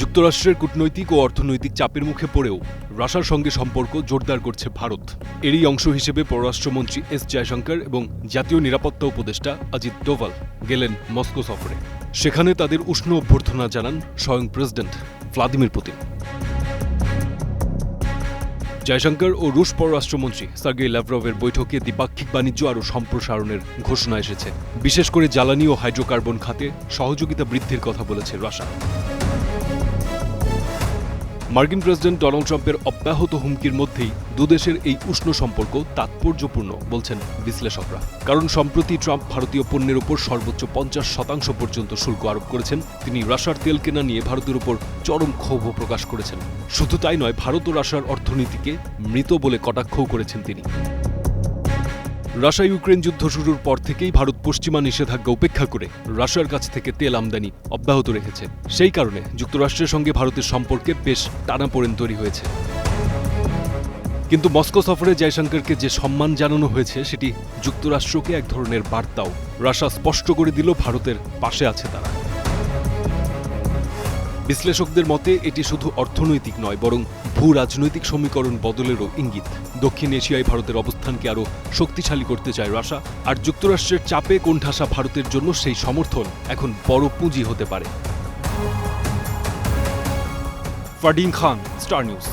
যুক্তরাষ্ট্রের কূটনৈতিক ও অর্থনৈতিক চাপের মুখে পড়েও রাশার সঙ্গে সম্পর্ক জোরদার করছে ভারত। এরই অংশ হিসেবে পররাষ্ট্রমন্ত্রী এস জয়শঙ্কর এবং জাতীয় নিরাপত্তা উপদেষ্টা অজিত ডোভাল গেলেন মস্কো সফরে। সেখানে তাদের উষ্ণ অভ্যর্থনা জানান স্বয়ং প্রেসিডেন্ট ভ্লাদিমির পুতিন। জয়শঙ্কর ও রুশ পররাষ্ট্রমন্ত্রী সার্গেই ল্যাভরভের বৈঠকে দ্বিপাক্ষিক বাণিজ্য আরও সম্প্রসারণের ঘোষণা এসেছে। বিশেষ করে জ্বালানি ও হাইড্রোকার্বন খাতে সহযোগিতা বৃদ্ধির কথা বলেছে রাশা মার্কিন প্রেসিডেন্ট ডোনাল্ড ট্রাম্পের অব্যাহত হুমকির মধ্যেই দুদেশের এই উষ্ণ সম্পর্ক তাৎপর্যপূর্ণ বলছেন বিশ্লেষকরা। কারণ সম্প্রতি ট্রাম্প ভারতীয় পণ্যের উপর সর্বোচ্চ পঞ্চাশ শতাংশ পর্যন্ত শুল্ক আরোপ করেছেন, তিনি রাশার তেল কেনা নিয়ে ভারতের উপর চরম ক্ষোভ প্রকাশ করেছেন। শুধু তাই নয়, ভারত ও রাশার অর্থনীতিকে মৃত বলে কটাক্ষও করেছেন তিনি। রাশা ইউক্রেন যুদ্ধ শুরুর পর থেকেই ভারত পশ্চিমা নিষেধাজ্ঞা উপেক্ষা করে রাশিয়ার কাছ থেকে তেল আমদানি অব্যাহত রেখেছে। সেই কারণে যুক্তরাষ্ট্রের সঙ্গে ভারতের সম্পর্কে বেশ টানাপোড়েন তৈরি হয়েছে। কিন্তু মস্কো সফরে জয়শঙ্করকে যে সম্মান জানানো হয়েছে, সেটি যুক্তরাষ্ট্রকে এক ধরনের বার্তাও। রাশা স্পষ্ট করে দিল, ভারতের পাশে আছে তারা। বিশ্লেষকদের মতে, এটি শুধু অর্থনৈতিক নয়, বরং ভূ রাজনৈতিক সমীকরণ বদলেরও ইঙ্গিত। দক্ষিণ এশিয়ায় ভারতের অবস্থানকে আরও শক্তিশালী করতে চায় রাশা আর যুক্তরাষ্ট্রের চাপে কোণঠাসা ভারতের জন্য সেই সমর্থন এখন বড় পুঁজি হতে পারে। ফার্ডিং খান, স্টার নিউজ।